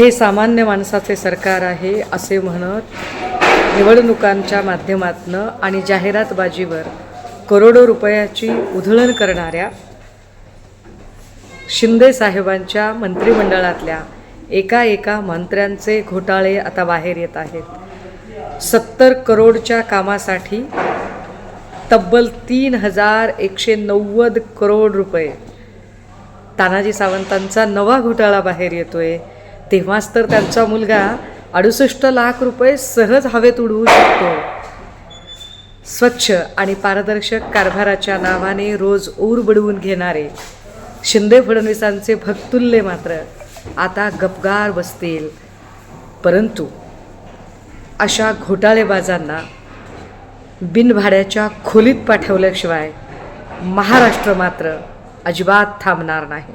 हे सामान्य माणसाचे सरकार आहे असे म्हणत निवडणुकांच्या माध्यमातनं आणि जाहिरातबाजीवर करोडो रुपयाची उधळण करणाऱ्या शिंदे साहेबांच्या मंत्रिमंडळातल्या एका एका मंत्र्यांचे घोटाळे आता बाहेर येत आहेत. सत्तर करोडच्या कामासाठी तब्बल तीन हजार एकशे नव्वद करोड रुपये. तानाजी सावंतांचा नवा घोटाळा बाहेर येतोय. तेव्हाच तर त्यांचा मुलगा अडुसष्ट लाख रुपये सहज हवेत उडवू शकतो. स्वच्छ आणि पारदर्शक कारभाराच्या नावाने रोज ऊर बडवून घेणारे. शिंदे फडणवीसांचे भक्तुल्ले मात्र आता गपगार बसतील. परंतु अशा घोटाळेबाजांना बिनभाड्याच्या खोलीत पाठवल्याशिवाय महाराष्ट्र मात्र अजिबात थांबणार नाही.